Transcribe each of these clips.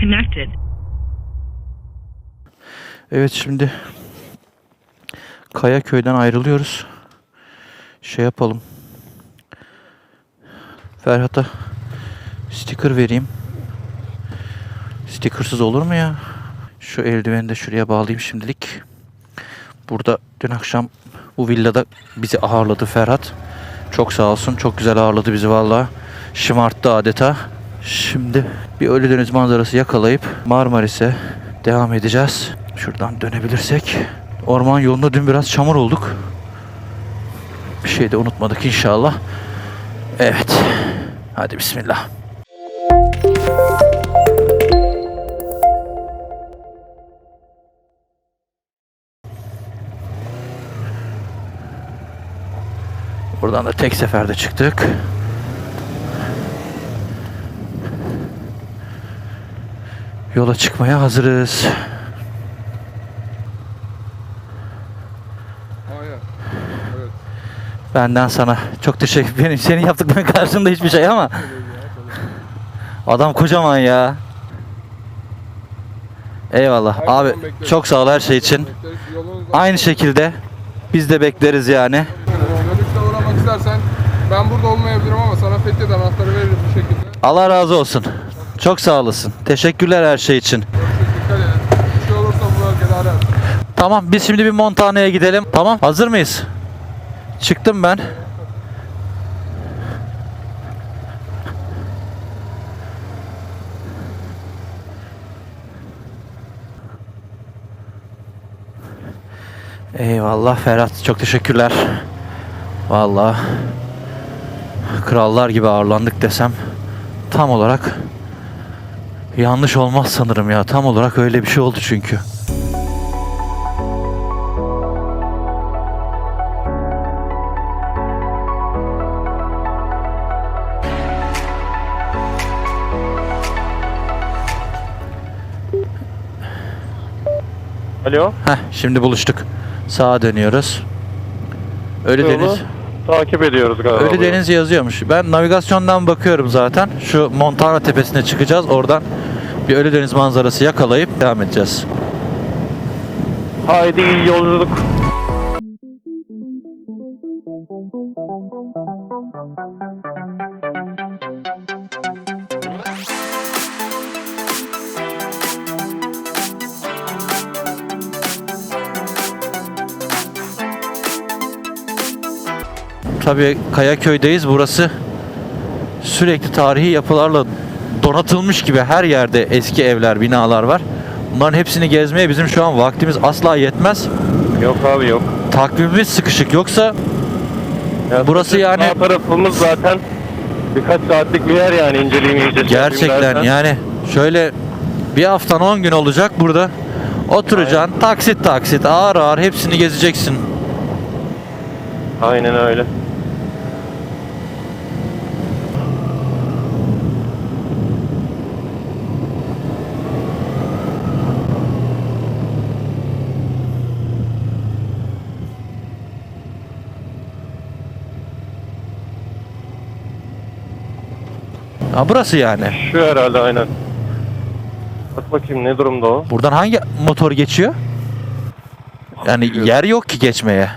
connected. Evet şimdi Kayaköy'den ayrılıyoruz. Şey yapalım. Ferhat'a sticker vereyim. Stickersız olur mu ya? Şu eldiveni de şuraya bağlayayım şimdilik. Burada dün akşam bu villada bizi ağırladı Ferhat. Çok sağ olsun. Çok güzel ağırladı bizi valla. Şımarttı adeta. Şimdi bir Ölüdeniz manzarası yakalayıp Marmaris'e devam edeceğiz. Şuradan dönebilirsek. Orman yolunda dün biraz çamur olduk. Bir şey de unutmadık inşallah. Evet. Hadi bismillah. Buradan da tek seferde çıktık. Yola çıkmaya hazırız. Benden sana çok teşekkür Benim senin yaptıkların karşında hiçbir şey ama adam kocaman ya. Eyvallah. Abi çok sağ ol her şey için. Aynı şekilde biz de bekleriz yani. Dönüşte uğramak istersen ben burada olmayabilirim ama sana Fethiye'de anahtarı veririz bir şekilde. Allah razı olsun. Çok sağ olasın. Teşekkürler her şey için. Tamam biz şimdi bir Montana'ya gidelim. Tamam hazır mıyız? Çıktım ben. Eyvallah Ferhat çok teşekkürler. Vallahi krallar gibi ağırlandık desem tam olarak yanlış olmaz sanırım ya. Tam olarak öyle bir şey oldu çünkü. Alo. Heh, şimdi buluştuk. Sağa dönüyoruz. Ölüdeniz. Yolu takip ediyoruz galiba. Ölüdeniz yazıyormuş. Ben navigasyondan bakıyorum zaten. Şu Montana tepesine çıkacağız. Oradan bir Ölüdeniz manzarası yakalayıp devam edeceğiz. Haydi iyi yolculuk. Tabii Kayaköy'deyiz. Burası sürekli tarihi yapılarla donatılmış gibi her yerde eski evler, binalar var. Bunların hepsini gezmeye bizim şu an vaktimiz asla yetmez. Yok abi yok. Takvimimiz sıkışık. Yoksa Ya Burası yani- tarafımız zaten birkaç saatlik bir yer yani inceleyemeyeceğiz. Gerçekten yani şöyle bir haftan 10 gün olacak burada. Oturacaksın taksit taksit ağır ağır hepsini gezeceksin. Aynen öyle. Ha burası yani. Şu herhalde aynen. Bak bakayım ne durumda o. Buradan hangi motor geçiyor? Yani yer yok ki geçmeye.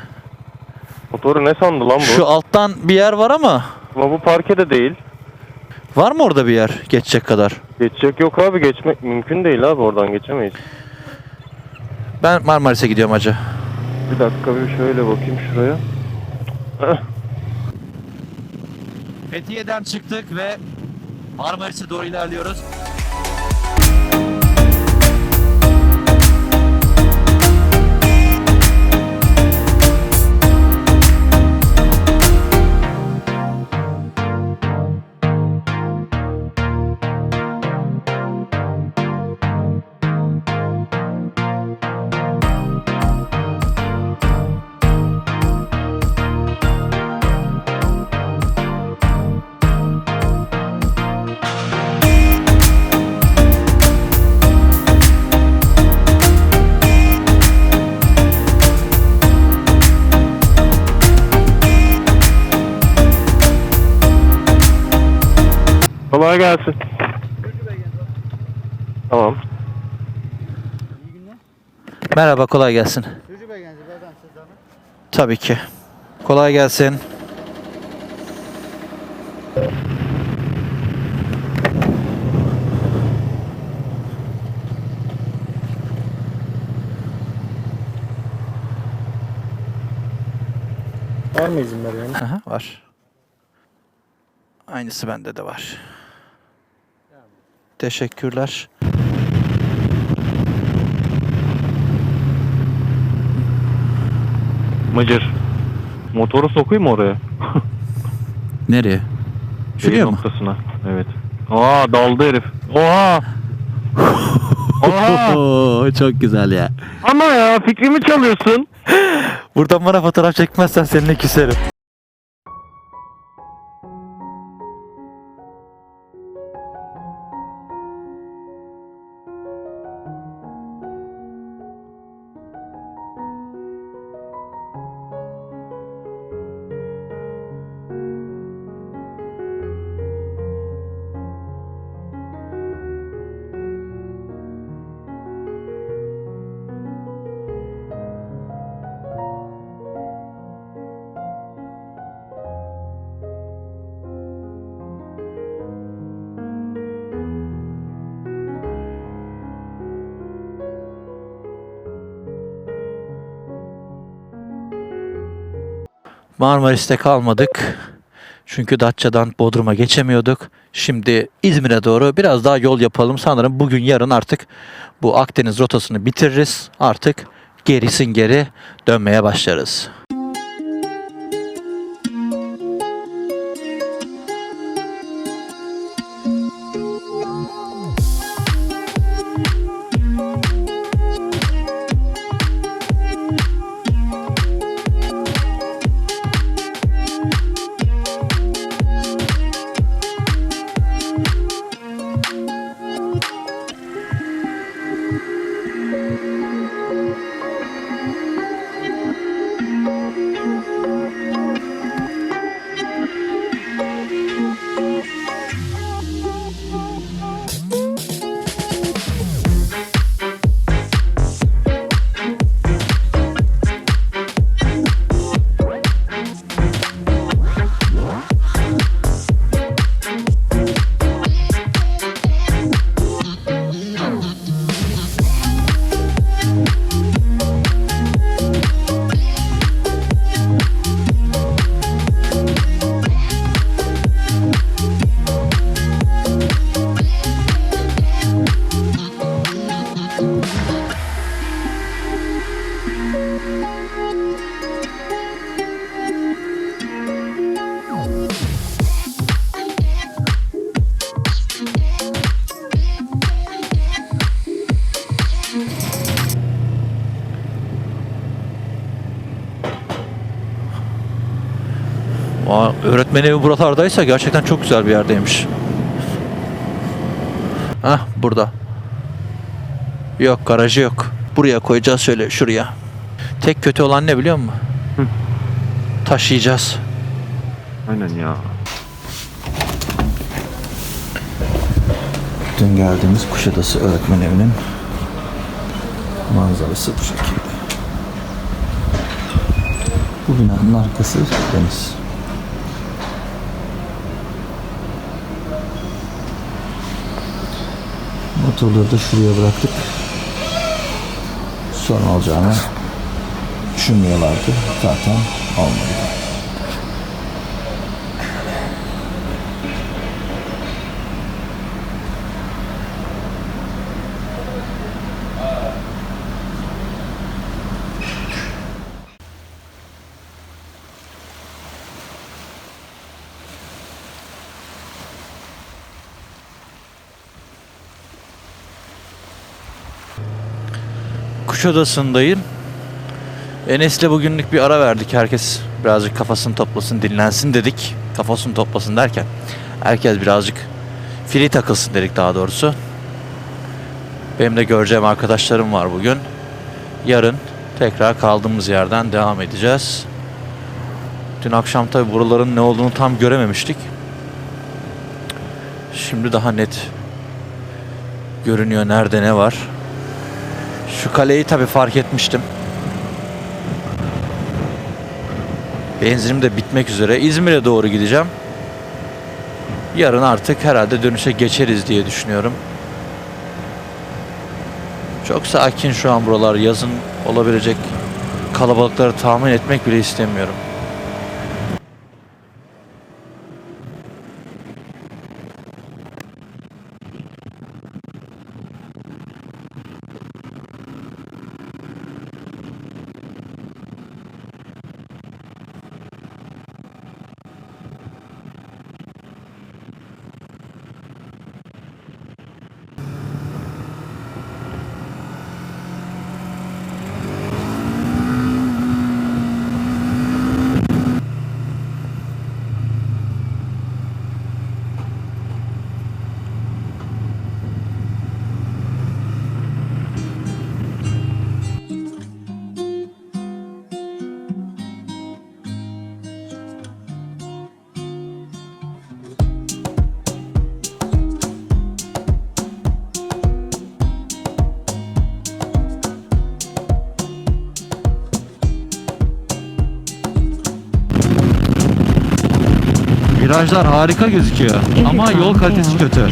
Motoru ne sandı lan bu? Şu alttan bir yer var ama Ama bu parke de değil. var mı orada bir yer geçecek kadar? Geçecek yok abi geçmek mümkün değil abi oradan geçemeyiz. Ben Marmaris'e gidiyorum hacı. Bir dakika bir şöyle bakayım şuraya. Heh. Fethiye'den çıktık ve Marmaris'e doğru ilerliyoruz. Kolay gelsin. Tamam. Merhaba kolay gelsin. Tabii ki. Kolay gelsin. Var mı izinler yani? Aha, var. Aynısı bende de var. Teşekkürler. Mıcır. Motoru sokayım mı oraya? Nereye? Şuraya Eğim mı? noktasına. Evet. Aa daldı herif. Oha. Oha. Oo, çok güzel ya. Ama ya fikrimi çalıyorsun. Buradan bana fotoğraf çekmezsen seninle küserim. Marmaris'te kalmadık. Çünkü Datça'dan Bodrum'a geçemiyorduk. Şimdi İzmir'e doğru biraz daha yol yapalım. Sanırım bugün yarın artık bu Akdeniz rotasını bitiririz. Artık gerisin geri dönmeye başlarız. Aa, öğretmen evi buralardaysa gerçekten çok güzel bir yerdeymiş. Hah burada. Yok garajı yok. Buraya koyacağız şöyle şuraya. Tek kötü olan ne biliyor musun? Hı. Taşıyacağız. Aynen ya. Dün geldiğimiz Kuşadası öğretmen evinin manzarası bu şekilde. Bu binanın arkası deniz. Motorları da şuraya bıraktık. Sorun olacağını düşünmüyorlardı. Zaten olmadı. Kuşadası'ndayım. Enes'le bugünlük bir ara verdik. Herkes birazcık kafasını toplasın, dinlensin dedik. Kafasını toplasın derken herkes birazcık free takılsın dedik daha doğrusu. Benim de göreceğim arkadaşlarım var bugün. Yarın tekrar kaldığımız yerden devam edeceğiz. Dün akşam tabi buraların ne olduğunu tam görememiştik. Şimdi daha net görünüyor nerede ne var. Şu kaleyi tabi fark etmiştim. Benzinim de bitmek üzere. İzmir'e doğru gideceğim. Yarın artık herhalde dönüşe geçeriz diye düşünüyorum. Çok sakin şu an buralar. Yazın olabilecek kalabalıkları tahmin etmek bile istemiyorum. Virajlar harika gözüküyor ama yol kalitesi kötü.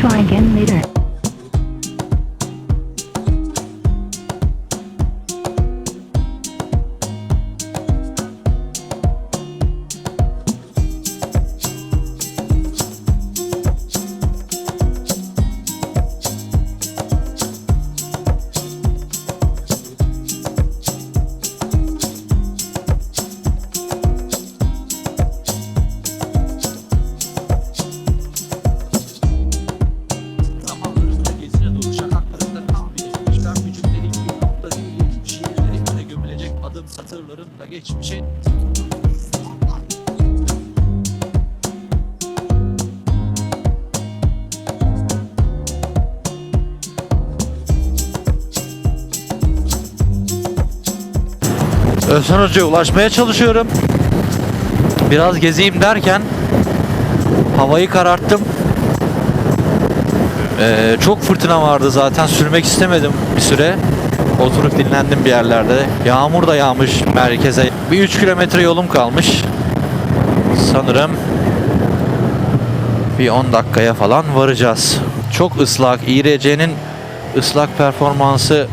Özhan Hoca'ya ulaşmaya çalışıyorum. Biraz gezeyim derken havayı kararttım. Ee, çok fırtına vardı zaten sürmek istemedim bir süre. Oturup dinlendim bir yerlerde. Yağmur da yağmış merkeze. Bir 3 kilometre yolum kalmış. Sanırım bir 10 dakikaya falan varacağız. Çok ıslak. İRC'nin ıslak performansı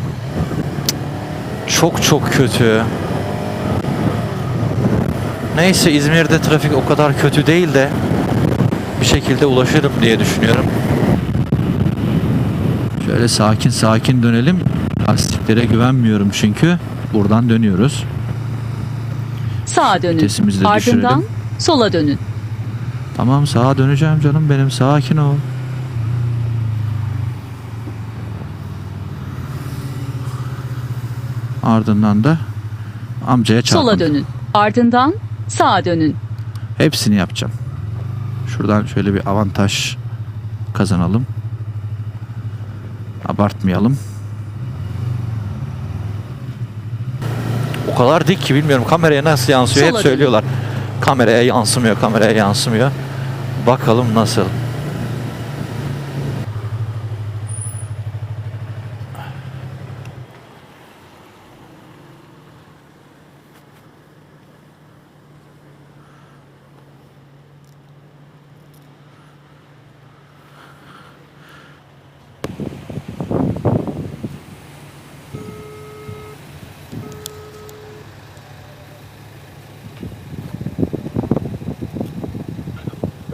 çok çok kötü. Neyse İzmir'de trafik o kadar kötü değil de bir şekilde ulaşırım diye düşünüyorum. Şöyle sakin sakin dönelim. Lastiklere güvenmiyorum çünkü. Buradan dönüyoruz. Sağa dönün. Vitesimizi de Ardından düşürelim. sola dönün. Tamam sağa döneceğim canım benim. Sakin ol. Ardından da amcaya çarpın. Sola dönün. Ardından sağa dönün. Hepsini yapacağım. Şuradan şöyle bir avantaj kazanalım. Abartmayalım. O kadar dik ki bilmiyorum kameraya nasıl yansıyor Sola hep söylüyorlar. Kameraya yansımıyor, kameraya yansımıyor. Bakalım nasıl.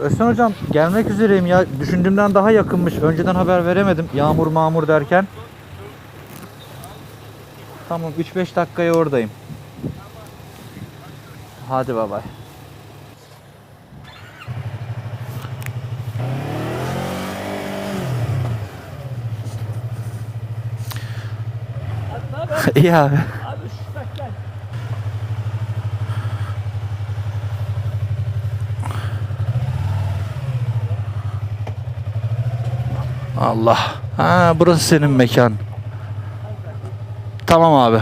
Özcan hocam gelmek üzereyim ya. Düşündüğümden daha yakınmış. Önceden haber veremedim. Yağmur mağmur derken. Tamam 3-5 dakikaya oradayım. Hadi bay bay. İyi abi. Allah. Ha burası senin mekan. Tamam abi.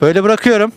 Böyle bırakıyorum.